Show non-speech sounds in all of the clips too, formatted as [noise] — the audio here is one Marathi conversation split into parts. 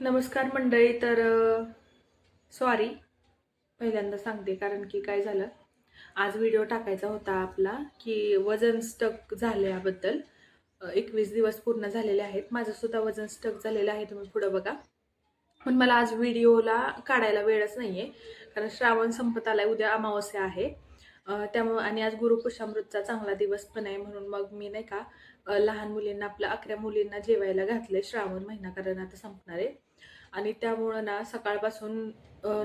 नमस्कार मंडळी तर सॉरी पहिल्यांदा सांगते कारण की काय झालं. आज व्हिडिओ टाकायचा होता आपला की वजन स्टक झाल्याबद्दल एकवीस दिवस पूर्ण झालेले आहेत. माझंसुद्धा वजन स्टक झालेलं आहे तुम्ही पुढं बघा. पण मला आज व्हिडिओला काढायला वेळच नाही आहे कारण श्रावण संपत आलाय उद्या अमावस्या आहे. त्यामुळं आणि आज गुरुपुषामृतचा चांगला दिवस पण आहे म्हणून मग मी नाही का लहान मुलींना आपल्या अकरा मुलींना जेवायला घातले श्रावण महिना कारण आता संपणार आहे. आणि त्यामुळं ना सकाळपासून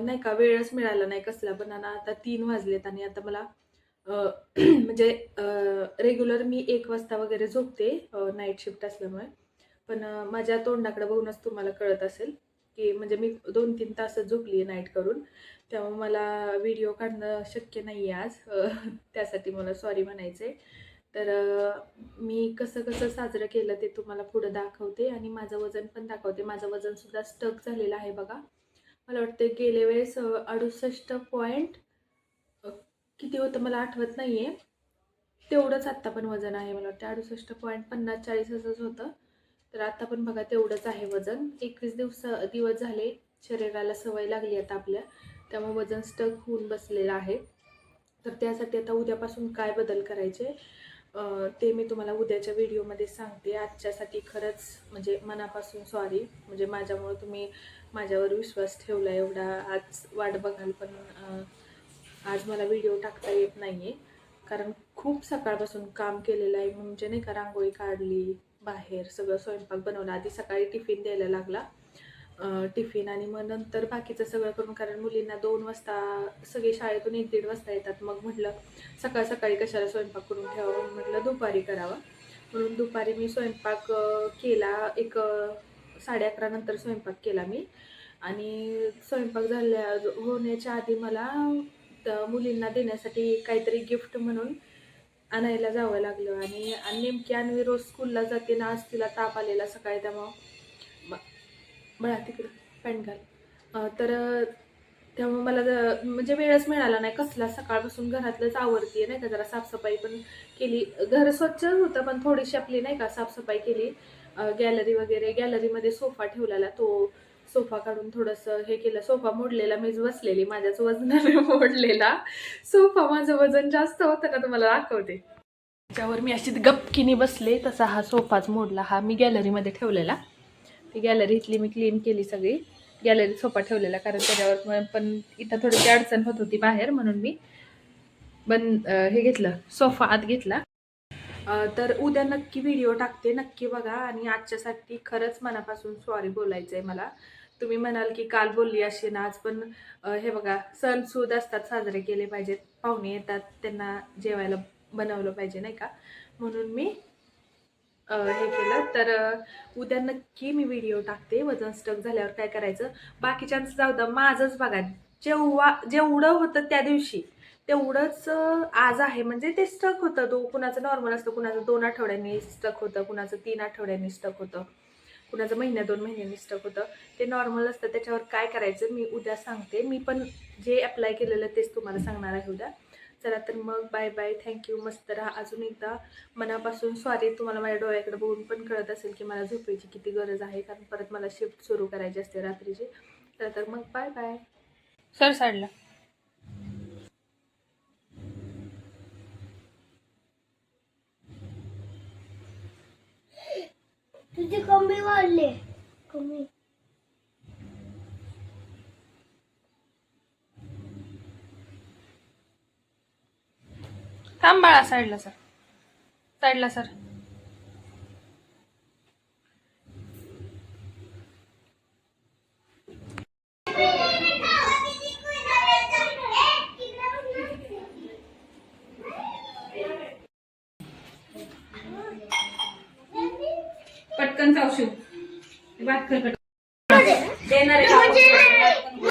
नाही का वेळच मिळाला नाही कसला पण ना आता तीन वाजलेत आणि आता मला [clears throat] म्हणजे रेग्युलर मी एक वाजता वगैरे झोपते नाईट शिफ्ट असल्यामुळे. पण माझ्या तोंडाकडे बघूनच तुम्हाला कळत असेल. की म्हणजे मी दोन तीन तास झोपली नाईट करून. त्यामुळे मला व्हिडिओ काढणं शक्य नाही आहे आज त्यासाठी मला सॉरी म्हणायचं आहे तर मी कसं कसं साजरं केलं ते तुम्हाला पुढं दाखवते आणि माझं वजन पण दाखवते. माझं वजनसुद्धा स्टक झालेलं आहे बघा. मला वाटतं गेल्या वेळेस अडुसष्ट पॉईंट किती होतं मला आठवत नाही आहे तेवढंच आत्ता पण वजन आहे मला वाटतं अडुसष्ट पॉईंट पन्नास चाळीस असंच होतं. तर आता पण बघा तेवढंच आहे वजन. एकवीस दिवस दिवस झाले शरीराला सवय लागली आता आपल्या. त्यामुळे वजन स्टक होऊन बसलेलं आहे. तर त्यासाठी आता उद्यापासून काय बदल करायचे? ते मी तुम्हाला उद्याच्या व्हिडिओमध्ये सांगते. आजच्यासाठी खरंच म्हणजे मनापासून सॉरी म्हणजे माझ्यामुळं तुम्ही माझ्यावर विश्वास ठेवला एवढा. आज वाट बघाल पण आज मला व्हिडिओ टाकता येत नाही आहे कारण खूप सकाळपासून काम केलेलं आहे म्हणजे नाही का रांगोळी काढली बाहेर सगळं स्वयंपाक बनवला आधी सकाळी टिफिन द्यायला लागला. टिफिन आणि मग नंतर बाकीचं सगळं करून कारण मुलींना दोन वाजता सगळे शाळेतून एक दीड वाजता येतात मग म्हटलं सकाळ सकाळी कशाला स्वयंपाक करून ठेवावा म्हटलं दुपारी करावा. म्हणून दुपारी मी स्वयंपाक केला एक साडे अकरा नंतर स्वयंपाक केला मी. आणि स्वयंपाक झाल्या होण्याच्या आधी मला मुलींना देण्यासाठी काहीतरी गिफ्ट म्हणून आणायला जावं लागलं आणि आणि नेमकी आणवी रोज स्कूलला जाते ना आज तिला ताप आलेला सकाळी त्यामुळं ब- बळा तिकडं पॅन्ट घाल. तर तेव्हा त्यामुळे मला ज- म्हणजे वेळच मिळाला नाही. कसला सकाळपासून घरातलंच आवडते नाही का? जरा साफसफाई पण केली. घर स्वच्छ होतं पण थोडीशी आपली नाही का साफसफाई केली. गॅलरी वगैरे गॅलरीमध्ये सोफा ठेवलेला तो. सोफा काढून थोडंसं हे केलं. सोफा मोडलेला मीच बसलेली माझ्याच वजनाने [laughs] मोडलेला. सोफा माझं वजन जास्त होतं ना तुम्हाला दाखवते त्याच्यावर मी अशी गपकिनी बसले तसा हा सोफाच मोडला. हा मी गॅलरीमध्ये ठेवलेला. ती गॅलरी इथली मी क्लीन केली सगळी. गॅलरीत सोफा ठेवलेला कारण त्याच्यावर पण इथं थोडीशी अडचण होत होती बाहेर म्हणून मी बन हे घेतलं सोफा आत घेतला. तर उद्या नक्की व्हिडिओ टाकते नक्की बघा. आणि आजच्यासाठी खरंच मनापासून सॉरी बोलायचं आहे मला. तुम्ही म्हणाल की काल बोलली अशी ना आज पण हे बघा सण सूद असतात साजरे केले पाहिजेत पाहुणे येतात त्यांना जेवायला बनवलं पाहिजे नाही का? म्हणून मी हे केलं. तर उद्या नक्की मी व्हिडिओ टाकते वजन स्टक झाल्यावर काय करायचं? बाकीच्यांचं जाऊ द्या माझंच बघा जेव्हा जेवढं होतं त्या दिवशी तेवढंच आज आहे. म्हणजे ते स्टक होतं तो कुणाचं नॉर्मल असतं कुणाचं दोन आठवड्यांनी स्टक होतं कुणाचं तीन आठवड्यांनी स्टक होतं. कुणाचं महिन्या दोन महिन्यांनी स्टक होतं. ते नॉर्मल असतं त्याच्यावर काय करायचं मी उद्या सांगते. मी पण जे अप्लाय केलेलं तेच तुम्हाला सांगणार आहे उद्या. चला तर मग बाय बाय थँक्यू मस्त राहा. अजून एकदा मनापासून सॉरी तुम्हाला माझ्या डोळ्याकडे बघून पण कळत असेल की मला झोपायची किती गरज आहे. कारण परत मला शिफ्ट सुरू करायची असते रात्रीची. चला तर मग बाय बाय सर साईडला. तुझी कमी वाढले. कमी. थांब बाळा साईडला सर. साईडला सर. पटकन चावशील बात खरकट. म्हणजे देणार आहे